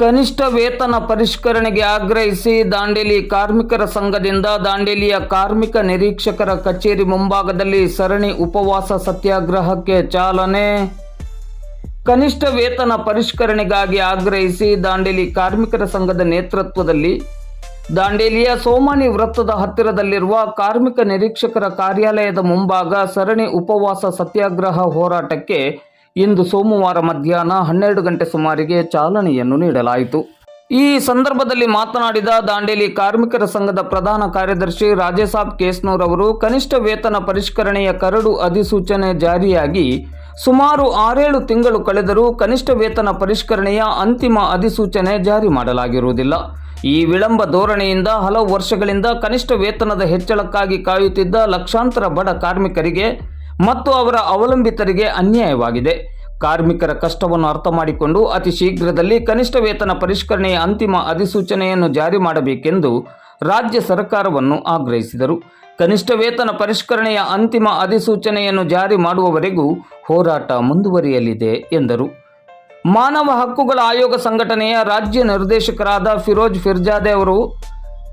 ಕನಿಷ್ಠ ವೇತನ ಪರಿಷ್ಕರಣೆಗೆ ಆಗ್ರಹಿಸಿ ದಾಂಡೇಲಿ ಕಾರ್ಮಿಕರ ಸಂಘದಿಂದ ದಾಂಡೇಲಿಯ ಕಾರ್ಮಿಕ ನಿರೀಕ್ಷಕರ ಕಚೇರಿ ಮುಂಭಾಗದಲ್ಲಿ ಸರಣಿ ಉಪವಾಸ ಸತ್ಯಾಗ್ರಹಕ್ಕೆ ಚಾಲನೆ. ಕನಿಷ್ಠ ವೇತನ ಪರಿಷ್ಕರಣೆಗಾಗಿ ಆಗ್ರಹಿಸಿ ದಾಂಡೇಲಿ ಕಾರ್ಮಿಕರ ಸಂಘದ ನೇತೃತ್ವದಲ್ಲಿ ದಾಂಡೇಲಿಯ ಸೋಮಾನಿ ವೃತ್ತದ ಹತ್ತಿರದಲ್ಲಿರುವ ಕಾರ್ಮಿಕ ನಿರೀಕ್ಷಕರ ಕಾರ್ಯಾಲಯದ ಮುಂಭಾಗ ಸರಣಿ ಉಪವಾಸ ಸತ್ಯಾಗ್ರಹ ಹೋರಾಟಕ್ಕೆ ಇಂದು ಸೋಮವಾರ ಮಧ್ಯಾಹ್ನ ಹನ್ನೆರಡು ಗಂಟೆ ಸುಮಾರಿಗೆ ಚಾಲನೆಯನ್ನು ನೀಡಲಾಯಿತು. ಈ ಸಂದರ್ಭದಲ್ಲಿ ಮಾತನಾಡಿದ ದಾಂಡೇಲಿ ಕಾರ್ಮಿಕರ ಸಂಘದ ಪ್ರಧಾನ ಕಾರ್ಯದರ್ಶಿ ರಾಜೇಸಾಬ್ ಕೇಸ್ನೂರ್ ಅವರು, ಕನಿಷ್ಠ ವೇತನ ಪರಿಷ್ಕರಣೆಯ ಕರಡು ಅಧಿಸೂಚನೆ ಜಾರಿಯಾಗಿ ಸುಮಾರು ಆರೇಳು ತಿಂಗಳು ಕಳೆದರೂ ಕನಿಷ್ಠ ವೇತನ ಪರಿಷ್ಕರಣೆಯ ಅಂತಿಮ ಅಧಿಸೂಚನೆ ಜಾರಿ ಮಾಡಲಾಗಿರುವುದಿಲ್ಲ. ಈ ವಿಳಂಬ ಧೋರಣೆಯಿಂದ ಹಲವು ವರ್ಷಗಳಿಂದ ಕನಿಷ್ಠ ವೇತನದ ಹೆಚ್ಚಳಕ್ಕಾಗಿ ಕಾಯುತ್ತಿದ್ದ ಲಕ್ಷಾಂತರ ಬಡ ಕಾರ್ಮಿಕರಿಗೆ ಮತ್ತು ಅವರ ಅವಲಂಬಿತರಿಗೆ ಅನ್ಯಾಯವಾಗಿದೆ. ಕಾರ್ಮಿಕರ ಕಷ್ಟವನ್ನು ಅರ್ಥ ಮಾಡಿಕೊಂಡು ಅತಿ ಶೀಘ್ರದಲ್ಲಿ ಕನಿಷ್ಠ ವೇತನ ಪರಿಷ್ಕರಣೆಯ ಅಂತಿಮ ಅಧಿಸೂಚನೆಯನ್ನು ಜಾರಿ ಮಾಡಬೇಕೆಂದು ರಾಜ್ಯ ಸರ್ಕಾರವನ್ನು ಆಗ್ರಹಿಸಿದರು. ಕನಿಷ್ಠ ವೇತನ ಪರಿಷ್ಕರಣೆಯ ಅಂತಿಮ ಅಧಿಸೂಚನೆಯನ್ನು ಜಾರಿ ಮಾಡುವವರೆಗೂ ಹೋರಾಟ ಮುಂದುವರಿಯಲಿದೆ, ಎಂದರು. ಮಾನವ ಹಕ್ಕುಗಳ ಆಯೋಗ ಸಂಘಟನೆಯ ರಾಜ್ಯ ನಿರ್ದೇಶಕರಾದ ಫಿರೋಜ್ ಫಿರ್ಜಾದೆ ಅವರು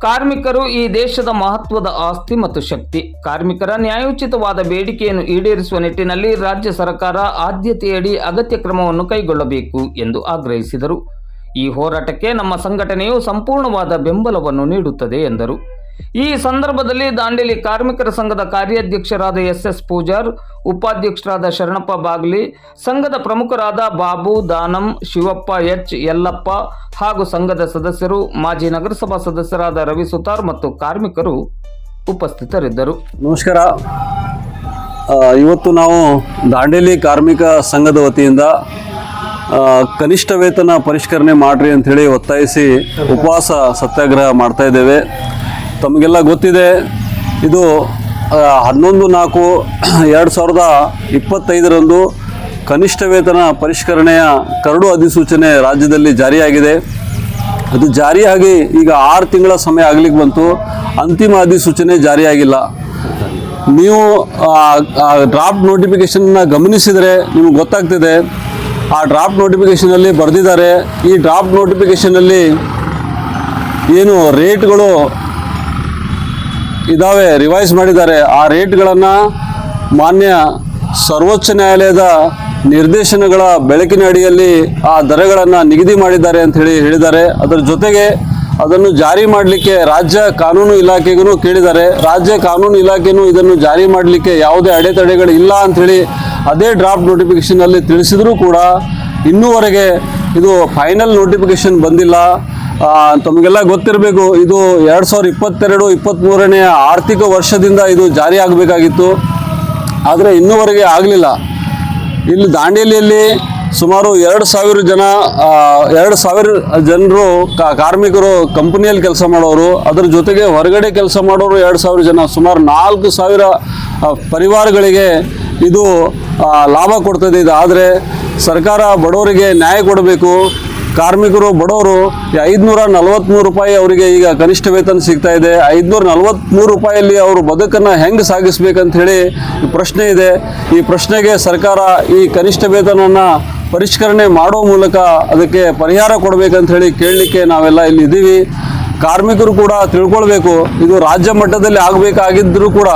ಕಾರ್ಮಿಕರು ಈ ದೇಶದ ಮಹತ್ವದ ಆಸ್ತಿ ಮತ್ತು ಶಕ್ತಿ. ಕಾರ್ಮಿಕರ ನ್ಯಾಯೋಚಿತವಾದ ಬೇಡಿಕೆಯನ್ನು ಈಡೇರಿಸುವ ನಿಟ್ಟಿನಲ್ಲಿ ರಾಜ್ಯ ಸರ್ಕಾರ ಆದ್ಯತೆಯಡಿ ಅಗತ್ಯ ಕ್ರಮವನ್ನು ಕೈಗೊಳ್ಳಬೇಕು ಎಂದು ಆಗ್ರಹಿಸಿದರು. ಈ ಹೋರಾಟಕ್ಕೆ ನಮ್ಮ ಸಂಘಟನೆಯು ಸಂಪೂರ್ಣವಾದ ಬೆಂಬಲವನ್ನು ನೀಡುತ್ತದೆ ಎಂದರು. ಈ ಸಂದರ್ಭದಲ್ಲಿ ದಾಂಡೇಲಿ ಕಾರ್ಮಿಕರ ಸಂಘದ ಕಾರ್ಯಾಧ್ಯಕ್ಷರಾದ ಎಸ್ ಎಸ್ ಪೂಜಾರ್, ಉಪಾಧ್ಯಕ್ಷರಾದ ಶರಣಪ್ಪ ಬಾಗ್ಲಿ, ಸಂಘದ ಪ್ರಮುಖರಾದ ಬಾಬು, ದಾನಂ, ಶಿವಪ್ಪ, ಎಚ್, ಯಲ್ಲಪ್ಪ ಹಾಗೂ ಸಂಘದ ಸದಸ್ಯರು, ಮಾಜಿ ನಗರಸಭಾ ಸದಸ್ಯರಾದ ರವಿ ಸುತಾರ್ ಮತ್ತು ಕಾರ್ಮಿಕರು ಉಪಸ್ಥಿತರಿದ್ದರು. ನಮಸ್ಕಾರ. ಇವತ್ತು ನಾವು ದಾಂಡೇಲಿ ಕಾರ್ಮಿಕ ಸಂಘದ ವತಿಯಿಂದ ಕನಿಷ್ಠ ವೇತನ ಪರಿಷ್ಕರಣೆ ಮಾಡ್ರಿ ಅಂಥೇಳಿ ಒತ್ತಾಯಿಸಿ ಉಪವಾಸ ಸತ್ಯಾಗ್ರಹ ಮಾಡ್ತಾ ಇದ್ದೇವೆ. ತಮಗೆಲ್ಲ ಗೊತ್ತಿದೆ, ಇದು ಹನ್ನೊಂದು ನಾಲ್ಕು ಎರಡು ಸಾವಿರದ ಇಪ್ಪತ್ತೈದರಂದು ಕನಿಷ್ಠ ವೇತನ ಪರಿಷ್ಕರಣೆಯ ಕರಡು ಅಧಿಸೂಚನೆ ರಾಜ್ಯದಲ್ಲಿ ಜಾರಿಯಾಗಿದೆ. ಅದು ಜಾರಿಯಾಗಿ ಈಗ ಆರು ತಿಂಗಳ ಸಮಯ ಆಗಲಿಕ್ಕೆ ಬಂತು, ಅಂತಿಮ ಅಧಿಸೂಚನೆ ಜಾರಿಯಾಗಿಲ್ಲ. ನೀವು ಡ್ರಾಫ್ಟ್ ನೋಟಿಫಿಕೇಷನ್ನ ಗಮನಿಸಿದರೆ ನಿಮ್ಗೆ ಗೊತ್ತಾಗ್ತಿದೆ, ಆ ಡ್ರಾಫ್ಟ್ ನೋಟಿಫಿಕೇಷನಲ್ಲಿ ಬರೆದಿದ್ದಾರೆ. ಈ ಡ್ರಾಫ್ಟ್ ನೋಟಿಫಿಕೇಷನಲ್ಲಿ ಏನು ರೇಟ್ಗಳು ಇದ್ದಾವೆ ರಿವೈಸ್ ಮಾಡಿದ್ದಾರೆ. ಆ ರೇಟ್ಗಳನ್ನು ಮಾನ್ಯ ಸರ್ವೋಚ್ಚ ನ್ಯಾಯಾಲಯದ ನಿರ್ದೇಶನಗಳ ಬೆಳಕಿನ ಅಡಿಯಲ್ಲಿ ಆ ದರಗಳನ್ನು ನಿಗದಿ ಮಾಡಿದ್ದಾರೆ ಅಂತ ಹೇಳಿ ಹೇಳಿದ್ದಾರೆ. ಅದರ ಜೊತೆಗೆ ಅದನ್ನು ಜಾರಿ ಮಾಡಲಿಕ್ಕೆ ರಾಜ್ಯ ಕಾನೂನು ಇಲಾಖೆಗೂ ಕೇಳಿದ್ದಾರೆ. ರಾಜ್ಯ ಕಾನೂನು ಇಲಾಖೆನೂ ಇದನ್ನು ಜಾರಿ ಮಾಡಲಿಕ್ಕೆ ಯಾವುದೇ ಅಡೆತಡೆಗಳು ಇಲ್ಲ ಅಂಥೇಳಿ ಅದೇ ಡ್ರಾಫ್ಟ್ ನೋಟಿಫಿಕೇಷನಲ್ಲಿ ತಿಳಿಸಿದರೂ ಕೂಡ ಇನ್ನೂವರೆಗೆ ಇದು ಫೈನಲ್ ನೋಟಿಫಿಕೇಷನ್ ಬಂದಿಲ್ಲ. ತಮಗೆಲ್ಲ ಗೊತ್ತಿರಬೇಕು, ಇದು ಎರಡು ಸಾವಿರದ ಇಪ್ಪತ್ತೆರಡು ಇಪ್ಪತ್ತ್ಮೂರನೇ ಆರ್ಥಿಕ ವರ್ಷದಿಂದ ಇದು ಜಾರಿ ಆಗಬೇಕಾಗಿತ್ತು. ಆದರೆ ಇನ್ನೂವರೆಗೆ ಆಗಲಿಲ್ಲ. ಇಲ್ಲಿ ದಾಂಡೇಲಿಯಲ್ಲಿ ಸುಮಾರು ಎರಡು ಸಾವಿರ ಜನ ಎರಡು ಸಾವಿರ ಜನರು ಕಾರ್ಮಿಕರು ಕಂಪನಿಯಲ್ಲಿ ಕೆಲಸ ಮಾಡೋರು, ಅದರ ಜೊತೆಗೆ ಹೊರಗಡೆ ಕೆಲಸ ಮಾಡೋರು ಎರಡು ಸಾವಿರ ಜನ, ಸುಮಾರು ನಾಲ್ಕು ಸಾವಿರ ಪರಿವಾರಗಳಿಗೆ ಇದು ಲಾಭ ಕೊಡ್ತದೆ ಇದು. ಆದರೆ ಸರ್ಕಾರ ಬಡವರಿಗೆ ನ್ಯಾಯ ಕೊಡಬೇಕು. ಕಾರ್ಮಿಕರು, ಬಡವರು ಐದುನೂರ ನಲವತ್ತ್ಮೂರು ರೂಪಾಯಿ ಅವರಿಗೆ ಈಗ ಕನಿಷ್ಠ ವೇತನ ಸಿಗ್ತಾ ಇದೆ. ಐದುನೂರ ನಲವತ್ತ್ಮೂರು ರೂಪಾಯಿಯಲ್ಲಿ ಅವರು ಬದುಕನ್ನು ಹೆಂಗೆ ಸಾಗಿಸ್ಬೇಕಂತ ಹೇಳಿ ಪ್ರಶ್ನೆ ಇದೆ. ಈ ಪ್ರಶ್ನೆಗೆ ಸರ್ಕಾರ ಈ ಕನಿಷ್ಠ ವೇತನವನ್ನು ಪರಿಷ್ಕರಣೆ ಮಾಡೋ ಮೂಲಕ ಅದಕ್ಕೆ ಪರಿಹಾರ ಕೊಡಬೇಕಂತ ಹೇಳಿ ಕೇಳಲಿಕ್ಕೆ ನಾವೆಲ್ಲ ಇಲ್ಲಿ ಇದ್ದೀವಿ. ಕಾರ್ಮಿಕರು ಕೂಡ ತಿಳ್ಕೊಳ್ಬೇಕು, ಇದು ರಾಜ್ಯ ಮಟ್ಟದಲ್ಲಿ ಆಗಬೇಕಾಗಿದ್ದರೂ ಕೂಡ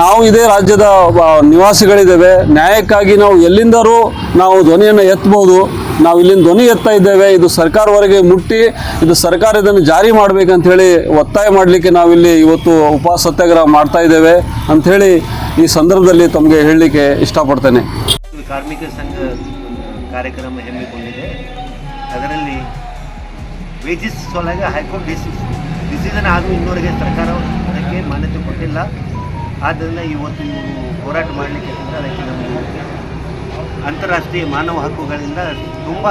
ನಾವು ಇದೇ ರಾಜ್ಯದ ನಿವಾಸಿಗಳಿದ್ದೇವೆ. ನ್ಯಾಯಕ್ಕಾಗಿ ನಾವು ಎಲ್ಲಿಂದರೂ ನಾವು ಧ್ವನಿಯನ್ನು ಎತ್ತಬಹುದು. ನಾವು ಇಲ್ಲಿಂದ ಧ್ವನಿ ಎತ್ತಾ ಇದ್ದೇವೆ. ಇದು ಸರ್ಕಾರವರೆಗೆ ಮುಟ್ಟಿ, ಇದು ಸರ್ಕಾರ ಇದನ್ನು ಜಾರಿ ಮಾಡಬೇಕಂತ ಹೇಳಿ ಒತ್ತಾಯ ಮಾಡಲಿಕ್ಕೆ ನಾವಿಲ್ಲಿ ಇವತ್ತು ಉಪವಾಸ ಸತ್ಯಾಗ್ರಹ ಮಾಡ್ತಾ ಇದ್ದೇವೆ ಅಂಥೇಳಿ ಈ ಸಂದರ್ಭದಲ್ಲಿ ತಮಗೆ ಹೇಳಲಿಕ್ಕೆ ಇಷ್ಟಪಡ್ತೇನೆ. ಕಾರ್ಮಿಕ ಸಂಘ ಕಾರ್ಯಕ್ರಮ ಹಮ್ಮಿಕೊಂಡಿದೆ. ಅದರಲ್ಲಿ ವೇಜಸ್ ಸಲುವಾಗಿ ಹೈಕೋರ್ಟ್ ಡಿಸಿಸ್ ಡಿಸಿಷನ್ ಆದರೂ ಇನ್ನೂರಿಗೆ ಸರ್ಕಾರ ಅದಕ್ಕೆ ಮಾನ್ಯತೆ ಕೊಟ್ಟಿಲ್ಲ. ಆದ್ದರಿಂದ ಇವತ್ತು ಹೋರಾಟ ಮಾಡಲಿಕ್ಕೆ ಅದಕ್ಕೆ ನಮಗೆ ಅಂತಾರಾಷ್ಟ್ರೀಯ ಮಾನವ ಹಕ್ಕುಗಳಿಂದ ತುಂಬ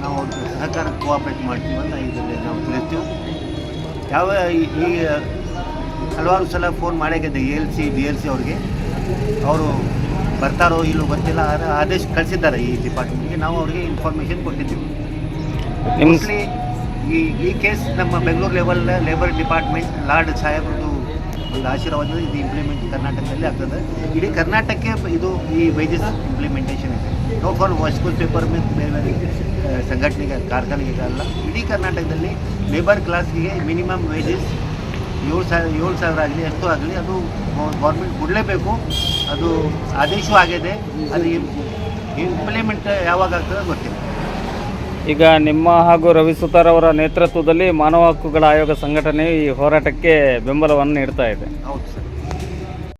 ನಾವು ಸಹಕಾರ ಕೋಆಪ್ರೇಟ್ ಮಾಡ್ತೀವಿ ಅಂತ ಇದರಲ್ಲಿ ನಾವು ತಿಳಿಸ್ತೀವಿ. ಯಾವ ಈ- ಈ ಹಲವಾರು ಸಲ phone ಮಾಡ್ಯಾಗಿದೆ A L C B L C ಅವ್ರಿಗೆ. ಅವರು ಬರ್ತಾರೋ ಇಲ್ಲೋ ಗೊತ್ತಿಲ್ಲ ಆದರೆ ಆದೇಶ ಕಳಿಸಿದ್ದಾರೆ ಈ ಡಿಪಾರ್ಟ್ಮೆಂಟ್ಗೆ ನಾವು ಅವರಿಗೆ ಇನ್ಫಾರ್ಮೇಷನ್ ಕೊಟ್ಟಿದ್ದೀವಿ. ಮೋಸ್ಟ್ಲಿ ಈ ಈ ಕೇಸ್ ನಮ್ಮ Bengaluru level labour department lord ಸಾಹೇಬ್ರದ್ದು ಒಂದು ಆಶೀರ್ವಾದ ಇದು ಇಂಪ್ಲಿಮೆಂಟ್ ಕರ್ನಾಟಕದಲ್ಲಿ ಆಗ್ತದೆ. ಇಡೀ ಕರ್ನಾಟಕಕ್ಕೆ ಇದು ಈ ವೈದ್ಯಸ್ ಇಂಪ್ಲಿಮೆಂಟೇಷನ್ ಇದೆ. ನೋ ಫಾರ್ ವಾಸ್ಕೋಲ್ ಪೇಪರ್ ಮಿಲ್ ಸಂಘಟನೆಗೆ, ಕಾರ್ಖಾನೆಗೆ ಅಲ್ಲ. ಇಡೀ ಕರ್ನಾಟಕದಲ್ಲಿ ಲೇಬರ್ ಕ್ಲಾಸ್ಗೆ ಮಿನಿಮಮ್ ವೇಜಸ್ ಏಳು ಸಾವಿರ ಏಳು ಸಾವಿರ ಆಗಲಿ, ಎಷ್ಟು ಆಗಲಿ, ಅದು ಗೌರ್ಮೆಂಟ್ ಕೊಡಲೇಬೇಕು. ಅದು ಆದೇಶವೂ ಆಗಿದೆ. ಅದು ಇಂಪ್ಲಿಮೆಂಟ್ ಯಾವಾಗ ಆಗ್ತದೆ ಗೊತ್ತಿಲ್ಲ. ಈಗ ನಿಮ್ಮ ಹಾಗೂ ರವಿ ಸುತಾರ್ ಅವರ ನೇತೃತ್ವದಲ್ಲಿ ಮಾನವ ಹಕ್ಕುಗಳ ಆಯೋಗ ಸಂಘಟನೆ ಈ ಹೋರಾಟಕ್ಕೆ ಬೆಂಬಲವನ್ನು ನೀಡ್ತಾ ಇದೆ. ಹೌದು ಸರ್.